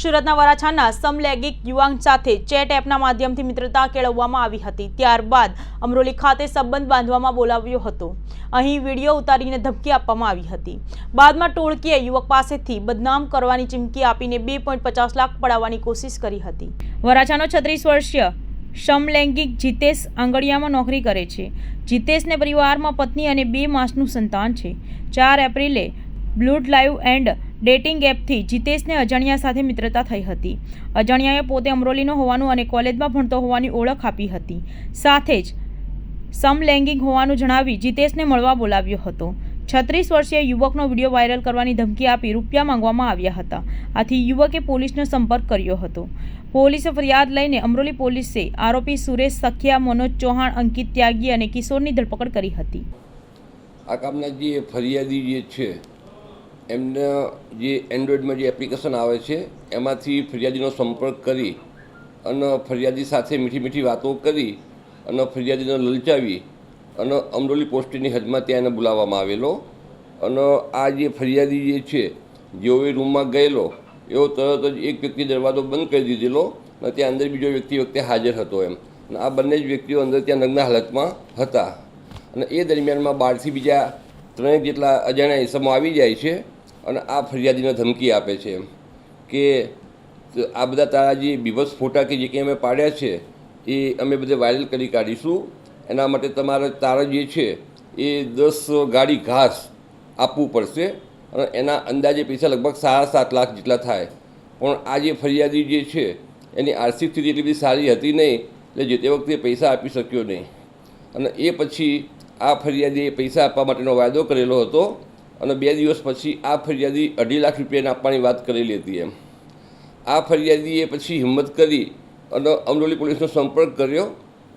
સુરતના વરાછાના સમલૈંગિક યુવાન સાથે ચેટ એપના માધ્યમથી મિત્રતા કેળવવામાં આવી હતી. ત્યારબાદ અમરોલી ખાતે સંબંધ બાંધવામાં બોલાવ્યો હતો. અહીં વીડિયો ઉતારીને ધમકી આપવામાં આવી હતી. બાદમાં ટોળકીએ યુવક પાસેથી બદનામ કરવાની ચીમકી આપીને બે લાખ પડાવવાની કોશિશ કરી હતી. વરાછાનો છત્રીસ વર્ષીય સમલૈંગિક જીતેશ આંગળિયામાં નોકરી કરે છે. જીતેશને પરિવારમાં પત્ની અને બે માસનું સંતાન છે. ચાર એપ્રિલે બ્લૂડ લાઈવ એન્ડ ડેટિંગ એપથી જીતેશને અજાણ્યા સાથે મિત્રતા થઈ હતી. અજાણ્યાએ પોતે અમરોલીનો હોવાનું અને કોલેજમાં ભણતો હોવાની ઓળખ આપી હતી. સાથે જ સમલૈંગિક હોવાનું જણાવી જીતેશને મળવા બોલાવ્યો હતો. છત્રીસ વર્ષીય યુવકનો વીડિયો વાયરલ કરવાની ધમકી આપી રૂપિયા માંગવામાં આવ્યા હતા. આથી યુવકે પોલીસનો સંપર્ક કર્યો હતો. પોલીસે ફરિયાદ લઈને અમરોલી પોલીસે આરોપી સુરેશ સખિયા, મનોજ ચૌહાણ, અંકિત ત્યાગી અને કિશોરની ધરપકડ કરી હતી. આ કામના જે ફરિયાદી જે છે એમને જે એન્ડ્રોઈડમાં જે એપ્લિકેશન આવે છે, એમાંથી ફરિયાદીનો સંપર્ક કરી અને ફરિયાદી સાથે મીઠી મીઠી વાતો કરી અને ફરિયાદીને લલચાવી અને અમરોલી પોસ્ટની હદમાં ત્યાં એને બોલાવવામાં આવેલો. અને આ જે ફરિયાદી જે છે જેઓ એ રૂમમાં ગયેલો, એવો તરત જ એક વ્યક્તિ દરવાજો બંધ કરી દીધેલો અને ત્યાં અંદર બીજો વ્યક્તિ વખતે હાજર હતો એમ. અને આ બંને જ વ્યક્તિઓ અંદર ત્યાં નગ્ન હાલતમાં હતા. અને એ દરમિયાનમાં બહારથી બીજા ત્રણેક જેટલા અજાણ્યા ઇસમો આવી જાય છે અને આ ફરિયાદીને ધમકી આપે છે કે આ બધા તારા જે બીભત્સ ફોટા કે જે કંઈ અમે પાડ્યા છે, એ અમે બધે વાયરલ કરી કાઢીશું. એના માટે તમારે તારા જે છે, એ દસ ગાડી ઘાસ આપવું પડશે. અને એના અંદાજે પૈસા લગભગ સાડા સાત લાખ જેટલા થાય. પણ આ જે ફરિયાદી જે છે, એની આર્થિક સ્થિતિ એટલી બધી સારી હતી નહીં, એટલે જે તે વખતે પૈસા આપી શક્યો નહીં. અને એ પછી આ ફરિયાદીએ પૈસા આપવા માટેનો વાયદો કરેલો હતો. અને બે દિવસ પછી આ ફરિયાદી અઢી લાખ રૂપિયાને આપવાની વાત કરેલી હતી એમ. આ ફરિયાદીએ પછી હિંમત કરી અને અમરોલી પોલીસનો સંપર્ક કર્યો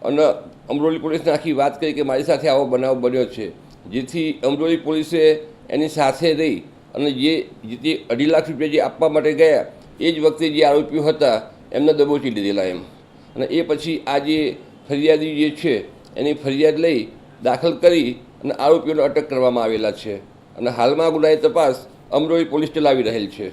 અને અમરોલી પોલીસને આખી વાત કરી કે મારી સાથે આવો બનાવ બન્યો છે. જેથી અમરોલી પોલીસે એની સાથે રહી અને જે જે અઢી લાખ રૂપિયા જે આપવા માટે ગયા, એ જ વખતે જે આરોપીઓ હતા, એમને દબોચી લીધેલા એમ. અને એ પછી આ જે ફરિયાદી જે છે, એની ફરિયાદ લઈ દાખલ કરી અને આરોપીઓને અટક કરવામાં આવેલા છે. અને હાલમાં ગુનાની તપાસ અમરોલી પોલીસ ચલાવી રહેલ છે.